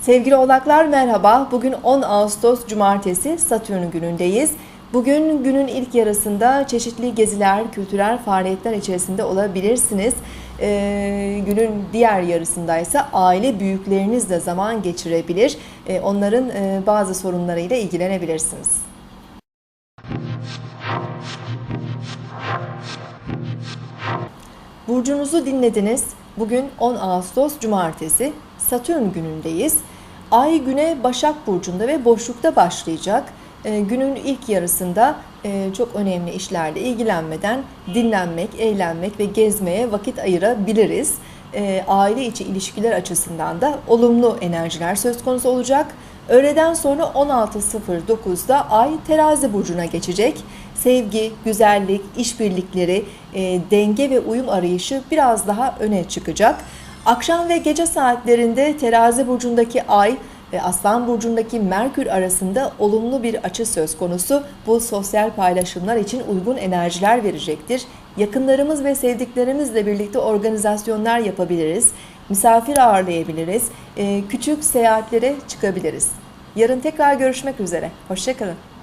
Sevgili oğlaklar merhaba. Bugün 10 Ağustos Cumartesi Satürn günündeyiz. Bugün günün ilk yarısında çeşitli geziler, kültürel faaliyetler içerisinde olabilirsiniz. Ee, günün diğer yarısında ise aile büyüklerinizle zaman geçirebilir. Ee, onların e, bazı sorunlarıyla ilgilenebilirsiniz. Burcunuzu dinlediniz. Bugün 10 Ağustos Cumartesi Satürn günündeyiz. Ay güne Başak Burcu'nda ve boşlukta başlayacak. Ee, günün ilk yarısında e, çok önemli işlerle ilgilenmeden dinlenmek, eğlenmek ve gezmeye vakit ayırabiliriz. Ee, aile içi ilişkiler açısından da olumlu enerjiler söz konusu olacak. Öğleden sonra 16.09'da Ay Terazi burcuna geçecek. Sevgi, güzellik, işbirlikleri, e, denge ve uyum arayışı biraz daha öne çıkacak. Akşam ve gece saatlerinde Terazi burcundaki Ay Aslan burcundaki Merkür arasında olumlu bir açı söz konusu. Bu sosyal paylaşımlar için uygun enerjiler verecektir. Yakınlarımız ve sevdiklerimizle birlikte organizasyonlar yapabiliriz. Misafir ağırlayabiliriz. e, Küçük seyahatlere çıkabiliriz. Yarın tekrar görüşmek üzere. Hoşçakalın.